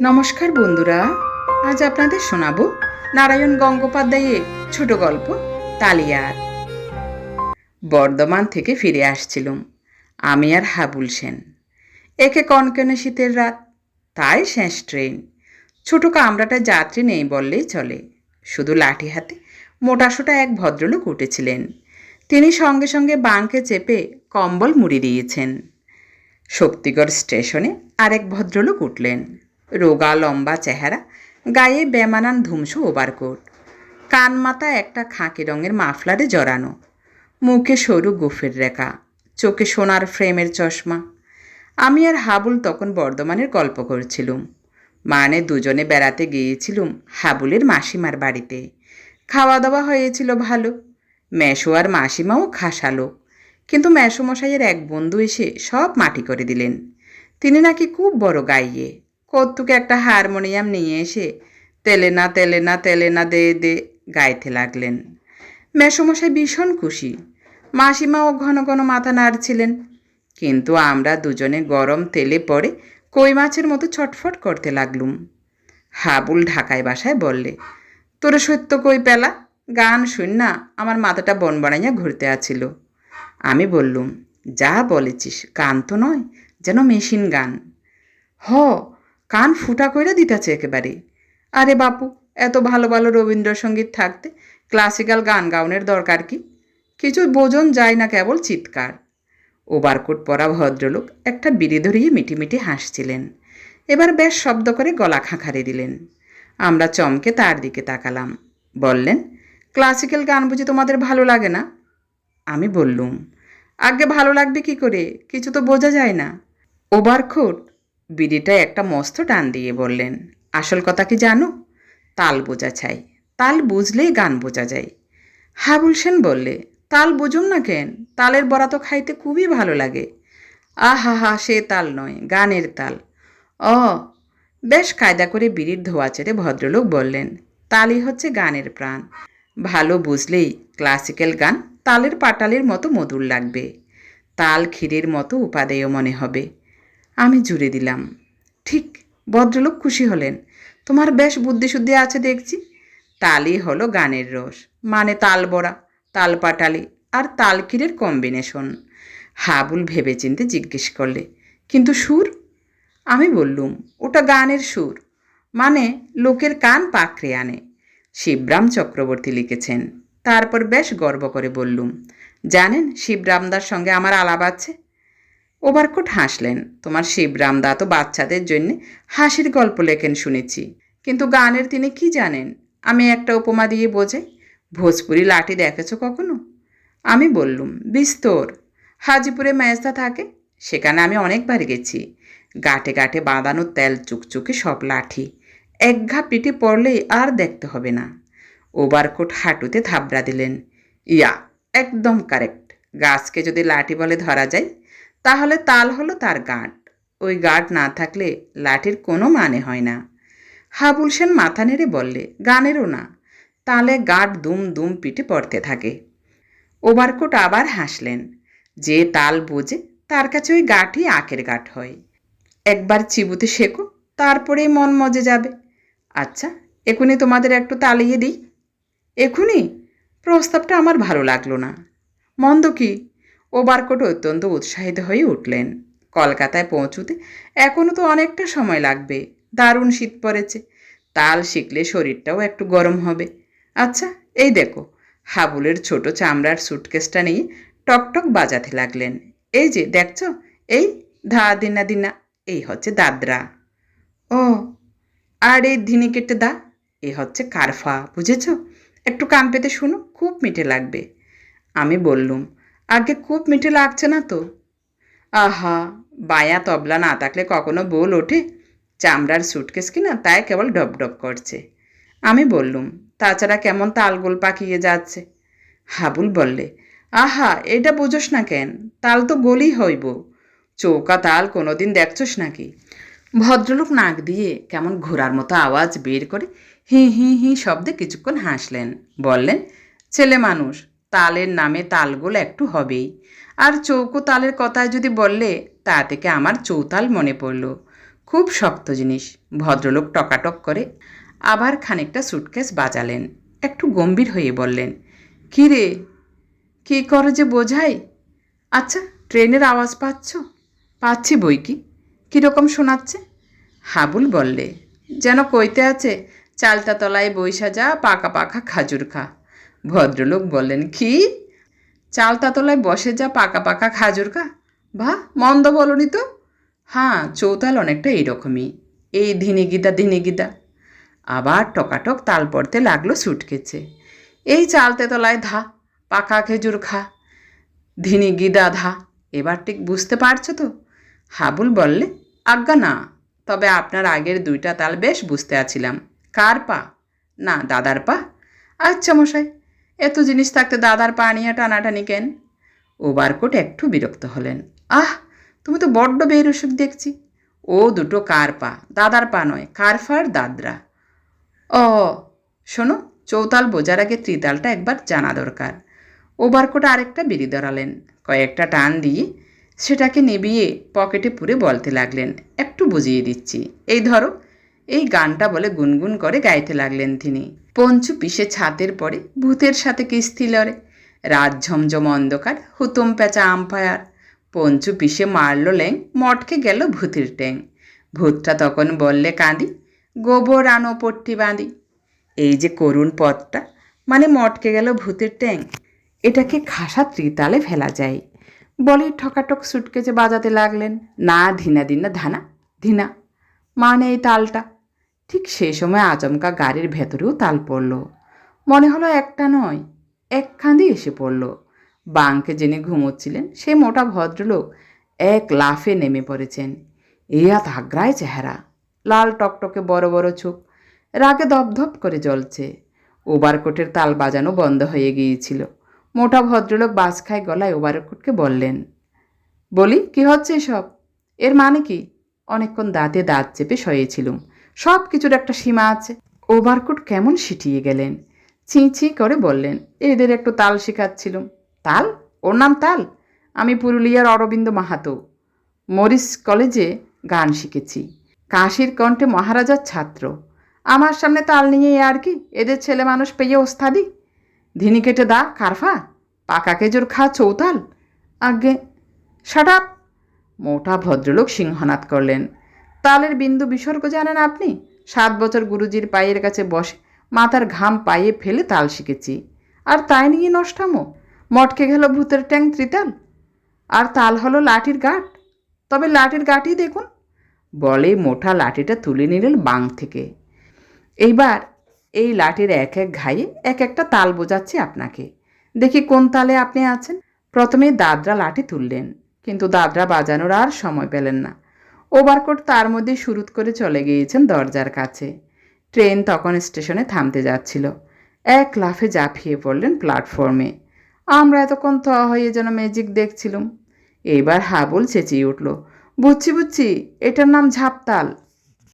নমস্কার বন্ধুরা, আজ আপনাদের শোনাবো নারায়ণ গঙ্গোপাধ্যায়ের ছোট গল্প, তালিয়ার। বর্ধমান থেকে ফিরে আসছিলুম, আমি আর হাবুল সেন। একে কনকনে শীতের রাত, তাই শেষ ট্রেন। ছোটো কামরাটা যাত্রী নেই বললেই চলে। শুধু লাঠি হাতে মোটাসোটা এক ভদ্রলোক উঠেছিলেন। তিনি সঙ্গে সঙ্গে বাঁকে চেপে কম্বল মুড়ি দিয়েছেন। শক্তিগড় স্টেশনে আরেক ভদ্রলোক উঠলেন। রোগা, লম্বা চেহারা, গায়ে বেমানান ধুমসো ওভারকোট। কান মাথা একটা খাকি রঙের মাফলারে জড়ানো। মুখে সরু গোফের রেখা, চোখে সোনার ফ্রেমের চশমা। আমি আর হাবুল তখন বর্ধমানের গল্প করছিলুম। মানে দুজনে বেড়াতে গিয়েছিলুম হাবুলের মাসিমার বাড়িতে। খাওয়া দাওয়া হয়েছিল ভালো। মেশো আর মাসিমাও খাসালো। কিন্তু মেসমশাইয়ের এক বন্ধু এসে সব মাটি করে দিলেন। তিনি নাকি খুব বড় গাইয়ে। কত্তুকে একটা হারমোনিয়াম নিয়ে এসে তেলে না তেলে না তেলে না, দে দে গাইতে লাগলেন। মেসমশাই ভীষণ খুশি। মাসিমাও ঘন ঘন মাথা নাড়ছিলেন। কিন্তু আমরা দুজনে গরম তেলে পড়ে কই মাছের মতো ছটফট করতে লাগলুম। হাবুল ঢাকায় বাসায় বললে, তোর সত্য কই পেলা? গান শুন না, আমার মাথাটা বন বানাইয়া ঘুরতে আছিল। আমি বললুম, যা বলেছিস, গান তো নয়, যেন মেশিন গান। হ কান ফুটা কইরা দিতেছে একেবারে। আরে বাপু, এত ভালো ভালো রবীন্দ্রসঙ্গীত থাকতে ক্লাসিক্যাল গান গাউনের দরকার কি? কিছু বোজন যায় না কেবল চিৎকার। ওবারকোট পরা ভদ্রলোক একটা বিড়ি ধরিয়ে মিটিমিটি হাসছিলেন। এবার বেশ শব্দ করে গলা খাঁখারে দিলেন। আমরা চমকে তার দিকে তাকালাম। বললেন ক্লাসিক্যাল গান বুঝি তোমাদের ভালো লাগে না? আমি বললুম আগে ভালো লাগবে কি করে? কিছু তো বোঝা যায় না। ওভারকোট বিড়িটা একটা মস্ত টান দিয়ে বললেন, আসল কথা কি জানো? তাল বোঝা চাই তাল বুঝলেই গান বোঝা যায়। হাবুল সেন বললে, তাল বুঝুম না কেন? তালের বড়া তো খাইতে খুবই ভালো লাগে। আহা হা, সে তাল নয়, গানের তাল। অ বেশ কায়দা করে বিড়ির ধোয়া চেড়ে ভদ্রলোক বললেন, তালই হচ্ছে গানের প্রাণ। ভালো বুঝলেই ক্লাসিক্যাল গান তালের পাটালির মতো মধুর লাগবে। তাল ক্ষীরের মতো উপাদেয় মনে হবে। আমি জুড়ে দিলাম। ঠিক, ভদ্রলোক খুশি হলেন। তোমার বেশ বুদ্ধিশুদ্ধি আছে দেখছি। তালই হলো গানের রস মানে তাল বড়া, তাল পাটালি আর তালকিরের কম্বিনেশন হাবুল ভেবেচিন্তে জিজ্ঞেস করলে, কিন্তু সুর? আমি বললুম, ওটা গানের সুর মানে লোকের কান পাকড়ে আনে। শিবরাম চক্রবর্তী লিখেছেন। তারপর বেশ গর্ব করে বললুম, জানেন, শিবরামদার সঙ্গে আমার আলাপ আছে? ওভারকোট হাসলেন। তোমার শিবরামদা তো বাচ্চাদের জন্য হাসির গল্প লেখেন শুনেছি। কিন্তু গানের তিনি কি জানেন? আমি একটা উপমা দিয়ে বোঝাই। ভোজপুরি লাঠি দেখেছ কখনো? আমি বললুম, বিস্তর। হাজিপুরে মেজদা থাকে, সেখানে আমি অনেকবার গেছি। গাটে গাটে বাঁধানো তেল, চুকচুকে সব লাঠি। এক ঘা পিঠে পড়লেই আর দেখতে হবে না। ওভারকোট হাঁটুতে থাবড়া দিলেন, ইয়া, একদম কারেক্ট। গাছকে যদি লাঠি বলে ধরা যায় তাহলে তাল হলো তার গাঁট। ওই গাঁট না থাকলে লাঠির কোনো মানে হয় না। হাবুল সেন মাথা নেড়ে বললে, গানেরও না। তালে গাঁট দুম দুম পিঠে পড়তে থাকে। ওভারকোট আবার হাসলেন, যে তাল বোঝে, তার কাছে ওই গাঁটই আখের গাঁট হয়। একবার চিবুতে শেখো, তারপরেই মন মজে যাবে। আচ্ছা এখনই তোমাদের একটু তালিয়ে দিই? এখনই প্রস্তাবটা আমার ভালো লাগল না। মন্দ কি? ওভারকোট অত্যন্ত উৎসাহিত হয়ে উঠলেন। কলকাতায় পৌঁছুতে এখনও তো অনেকটা সময় লাগবে। দারুণ শীত পড়েছে। তাল শিখলে শরীরটাও একটু গরম হবে। আচ্ছা এই দেখো, হাবুলের ছোট চামড়ার সুটকেসটা নিয়ে টকটক বাজাতে লাগলেন। এই যে, দেখছ? এই, ধা দিনা দিনা এই হচ্ছে দাদরা। ও, আর এই ধিনি কেটে দা, এ হচ্ছে কারফা, বুঝেছ? একটু কান পেতে শুনো, খুব মিঠে লাগবে। আমি বললুম আগে খুব মিঠে লাগছে না তো? আহা, বায়া তবলা না থাকলে কখনো বোল ওঠে? চামড়ার সুটকেস কিনা, তাই কেবল ডব করছে। আমি বললুম, তাছাড়া কেমন তালগোল পাকিয়ে যাচ্ছে? হাবুল বললে, আহা, এটা বুঝোস না কেন, তাল তো গলি হইব। চৌকা তাল কোনোদিন দেখছোস নাকি? ভদ্রলোক নাক দিয়ে কেমন ঘোড়ার মতো আওয়াজ বের করে হি হি হি শব্দে কিছুক্ষণ হাসলেন। বললেন, ছেলে মানুষ তালের নামে তালগোল একটু হবেই। আর চৌকো তালের কথায় যদি বললে, তা থেকে আমার চৌতাল মনে পড়ল। খুব শক্ত জিনিস, ভদ্রলোক টকাটক করে আবার খানিকটা সুটকেস বাজালেন। একটু গম্ভীর হয়ে বললেন কী রে কী করে যে বোঝাই? আচ্ছা ট্রেনের আওয়াজ পাচ্ছ? পাচ্ছি বই কি? কীরকম শোনাচ্ছে? হাবুল বললে, যেন কইতে আছে চালতা তলায় বৈশা যা, পাকা পাকা খাজুর খা। ভদ্রলোক বললেন, কি? চালতা তলায় বসে যা পাকা পাকা খাজুর খা বাহ মন্দ বলনি তো? হ্যাঁ চৌতাল অনেকটা এইরকমই এই ধিনে গিদা ধিনে গিদা আবার টকাটক তাল পড়তে লাগল সুটকেছে। এই চালতে তলায় ধা, পাকা খেজুর খা ধিনি গিদা ধা। এবার ঠিক বুঝতে পারছ তো? হাবুল বললে, আজ্ঞা না, তবে আপনার আগের দুইটা তাল বেশ বুঝতে আছিলাম। কার পা? না, দাদার পা? আচ্ছা মশাই এত জিনিস থাকতে দাদার পা নিয়ে টানাটানি কেন? ওবারকোট একটু বিরক্ত হলেন। আহ, তুমি তো বড্ড বেরসুক দেখছি। ও দুটো কার পা, দাদার পা নয় কারফার দাদরা। ও, শোনো, চৌতাল বোঝার আগে ত্রিতালটা একবার জানা দরকার। ওভারকোট আরেকটা বিড়ি ধরালেন। কয়েকটা টান দিয়ে সেটাকে নেবিয়ে পকেটে পুরে বলতে লাগলেন, একটু বুঝিয়ে দিচ্ছি। এই ধরো এই গানটা বলে গুনগুন করে গাইতে লাগলেন তিনি। পঞ্চু পিসে ছাতের পরে ভূতের সাথে কিস্তি লড়ে। রাত ঝমঝম অন্ধকার, হুতুম পেঁচা আম্পায়ার। পঞ্চু পিসে মারল ল্যাং মটকে গেল ভূতের ট্যাং ভূতটা তখন বললে, কাঁদি, গোবর আনো পট্টি বাঁধি। এই যে করুণ পথটা মানে মটকে গেল ভূতের ট্যাং এটাকে খাসা ত্রিতালে ফেলা যায়। বলেই ঠকাটক সুটকেছে বাজাতে লাগলেন। না ধিনা দিনা ধানা, ধিনা মানে এই তালটা। ঠিক সেই সময় আচমকা গাড়ির ভেতরেও তাল পড়ল। মনে হলো একটা নয় এক খাঁদি এসে পড়ল। বাংকে যিনি ঘুমোচ্ছিলেন, সে মোটা ভদ্রলোক এক লাফে নেমে পড়েছেন। ইয়া থাগড়ায় চেহারা, লাল টকটকে বড় বড় চোখ, রাগে দপধপ করে জ্বলছে। ওভারকোটের তাল বাজানো বন্ধ হয়ে গিয়েছিল। মোটা ভদ্রলোক বাস খায় গলায় ওভারকোটকে বললেন, বলি, কি হচ্ছে এসব? এর মানে কি? অনেকক্ষণ দাঁতে দাঁত চেপে শয়েছিলুম। সব কিছুর একটা সীমা আছে। ওভারকোট কেমন সিটিয়ে গেলেন? ছি ছি করে বললেন, এদের একটু তাল শেখাচ্ছিলুম তাল? ওর নাম তাল? আমি পুরুলিয়ার অরবিন্দ মাহাতো। মরিস কলেজে গান শিখেছি। কাশির কণ্ঠে মহারাজার ছাত্র। আমার সামনে তাল নিয়ে আর কি? এদের ছেলে মানুষ পেয়ে ওস্তাদি? ধিনি কেটে দা, কারফা? পাকা কেজোর খা, চৌতাল? আগে শাট আপ! মোটা ভদ্রলোক সিংহনাদ করলেন। তালের বিন্দু বিসর্গ জানেন আপনি? সাত বছর গুরুজির পায়ের কাছে বসে, মাথার ঘাম পায়ে ফেলে তাল শিখেছি। আর তাই নিয়ে নষ্টামো? মটকে গেল ভূতের ট্যাং ত্রিতাল। আর তাল হলো লাঠির গাঁট। তবে লাঠির গাঁটই দেখুন। বলে মোটা লাঠিটা তুলে নিলেন বাং থেকে। এইবার এই লাঠির এক এক ঘায়ে এক একটা তাল বোঝাচ্ছি আপনাকে। দেখি কোন তালে আপনি আছেন? প্রথমে দাদরা লাঠি তুললেন, কিন্তু দাদরা বাজানোর আর সময় পেলেন না। ওভারকোট তার মধ্যে শুরু করে চলে গিয়েছেন দরজার কাছে। ট্রেন তখন স্টেশনে থামতে যাচ্ছিল। এক লাফে জাফিয়ে পড়লেন প্ল্যাটফর্মে। আমরা এতক্ষণ থ হয়ে যেন ম্যাজিক দেখছিলাম। এইবার হাবুল চেঁচিয়ে উঠল, বুঝছি বুঝছি, এটার নাম ঝাপতাল।